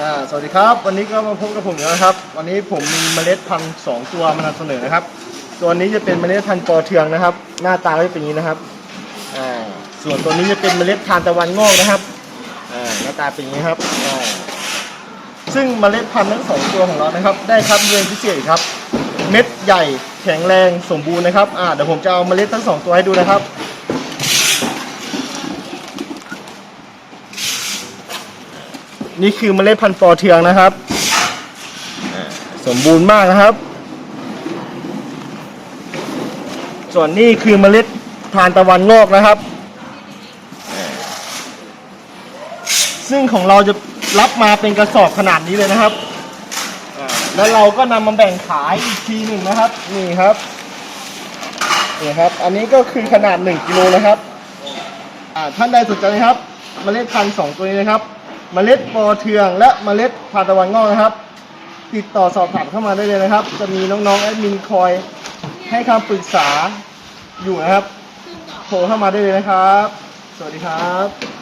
อ่าสวัสดีครับ วันนี้ก็มาพบกับผมอีกแล้วครับ วันนี้ผมมีเมล็ดพันธุ์สองตัวมานำเสนอนะครับ ตัวนี้จะเป็นเมล็ดพันธุ์ปอเทืองนะครับ หน้าตาก็จะเป็นอย่างนี้นะครับอ่าส่วนตัวนี้จะเป็นเมล็ดทานตะวันงอกนะครับอ่าหน้าตาเป็นอย่างนี้ครับอ่าซึ่งเมล็ดพันธุ์ทั้งสองตัวของเรานะครับ ได้ครับเรียนพิเศษครับ เม็ดใหญ่แข็งแรงสมบูรณ์นะครับอ่าเดี๋ยวผมจะเอาเมล็ดทั้งสองตัวให้ดูนะครับ นี่คือเมล็ดพันธุ์ปอเทืองนะครับ สมบูรณ์มากนะครับ ส่วนนี้คือเมล็ดทานตะวันงอกนะครับ ซึ่งของเราจะรับมาเป็นกระสอบขนาดนี้เลยนะครับ แล้วเราก็นำมาแบ่งขายอีกทีหนึ่งนะครับ นี่ครับนี่ครับ อันนี้ก็คือขนาด 1กิโลนะครับท่านใดสนใจนะครับเมล็ดพันธุ์สองตัวนี้นะครับ เมล็ดปอเทือง และเมล็ดทานตะวันงอกนะครับ ติดต่อสอบถามเข้ามาได้เลยนะครับ จะมีน้องๆแอดมินคอยให้คำปรึกษาอยู่นะครับโทรเข้ามาได้เลยนะครับ สวัสดีครับ